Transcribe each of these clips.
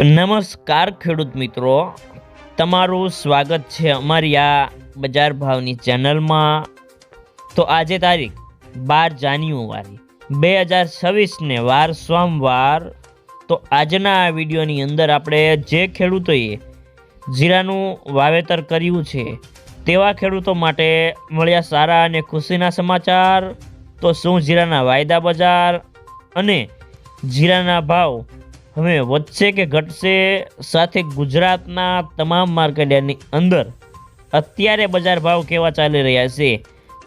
નમસ્કાર ખેડૂત મિત્રો. તમારું સ્વાગત છે અમારી આ બજાર ભાવની ચેનલમાં. તો આજે તારીખ બાર જાન્યુઆરી બે હજાર છવ્વીસને વાર સોમવાર. તો આજના આ વિડીયોની અંદર આપણે જે ખેડૂતોએ જીરાનું વાવેતર કર્યું છે તેવા ખેડૂતો માટે મળ્યા સારા અને ખુશીના સમાચાર. તો શું જીરાના વાયદા બજાર અને જીરાના ભાવ હવે વધશે કે ઘટશે સાથે ગુજરાતના તમામ માર્કેટની અંદર અત્યારે બજાર ભાવ કેવા ચાલી રહ્યા છે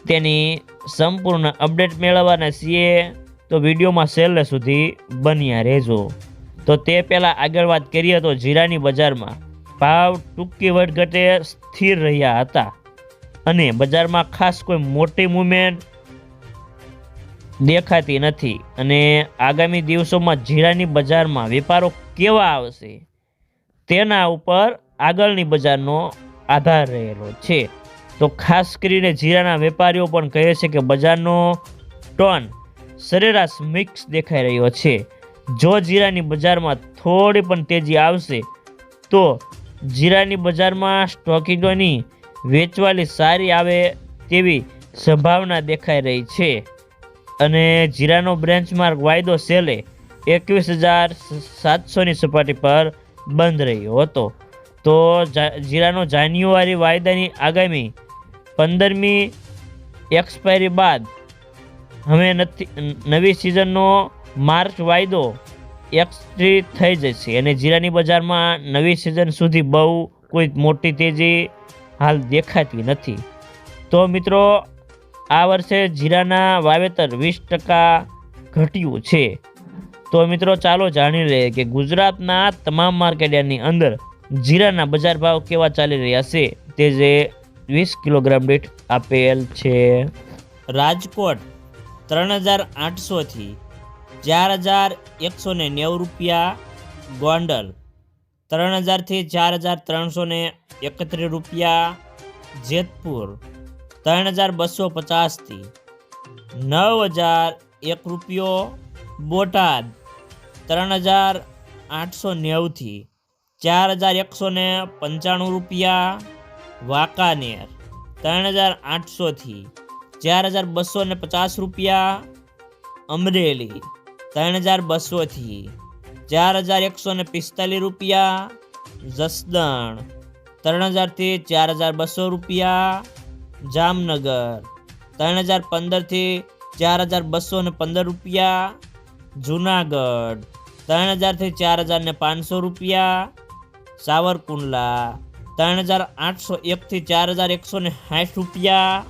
તેની સંપૂર્ણ અપડેટ મેળવવાના છીએ. તો વિડીયોમાં છેલ્લે સુધી બન્યા રહેજો. તો તે પહેલાં આગળ વાત કરીએ તો જીરાની બજારમાં ભાવ ટૂંકી વટઘટે સ્થિર રહ્યા હતા. અને બજારમાં ખાસ કોઈ મોટી મુવમેન્ટ દેખાતી નથી. અને આગામી દિવસોમાં જીરાની બજારમાં વેપારો કેવા આવશે? તેના ઉપર આગળની બજારનો આધાર રહેલો છે. તો ખાસ કરીને જીરાના વેપારીઓ પણ કહે છે કે બજારનો ટોન સરેરાશ મિક્સ દેખાઈ રહ્યો છે. જો જીરાની બજારમાં થોડી પણ તેજી આવશે, તો જીરાની બજારમાં સ્ટોકિંગોની વેચવાલી સારી આવે તેવી સંભાવના દેખાઈ રહી છે. અને જીરાનો બ્રેન્ચ માર્ક વાયદો સેલે એકવીસ હજાર સાતસોની સપાટી પર બંધ રહ્યો હતો. તો જીરાનો જાન્યુઆરી વાયદાની આગામી પંદરમી એક્સપાયરી બાદ હવે નથી નવી સિઝનનો માર્ચ વાયદો એક્સટ્રી થઈ જશે અને જીરાની બજારમાં નવી સિઝન સુધી બહુ કોઈ મોટી તેજી હાલ દેખાતી નથી. તો મિત્રો આ વર્ષે જીરાના વાવેતર વીસ ટકા ઘટ્યું છે. તો મિત્રો ચાલો જાણી લઈએ કે ગુજરાતના તમામ માર્કેટની અંદર જીરાના બજાર ભાવ કેવા ચાલી રહ્યા છે તે જે વીસ કિલોગ્રામ દીઠ આપેલ છે. રાજકોટ ત્રણ હજાર આઠસોથી ચાર હજાર એકસો ને નેવું રૂપિયા, ગોંડલ ત્રણ હજારથી ચાર હજાર ત્રણસો એકત્રીસ રૂપિયા, જેતપુર ત્રણ હજાર બસો પચાસથી નવ હજાર એક રૂપિયો બોટાદ ત્રણ હજાર આઠસો નેવુંથી ચાર હજાર એકસો ને પંચાણું રૂપિયા વાંકાનેર ત્રણ હજાર આઠસોથી ચાર હજાર બસો ને પચાસ રૂપિયા અમરેલી ત્રણ હજાર બસોથી ચાર હજાર એકસો ને પિસ્તાલીસ રૂપિયા જસદણ ત્રણ હજારથી ચાર હજાર બસો રૂપિયા જામનગર. ત્રણ હજાર પંદરથી ચાર હજાર બસો ને પંદર રૂપિયા જુનાગઢ. ત્રણ હજારથી ચાર હજાર ને પાંચસો રૂપિયા સાવરકુંડલા. ત્રણ હજાર આઠસો એકથી ચાર હજાર એકસો ને સાઠ રૂપિયા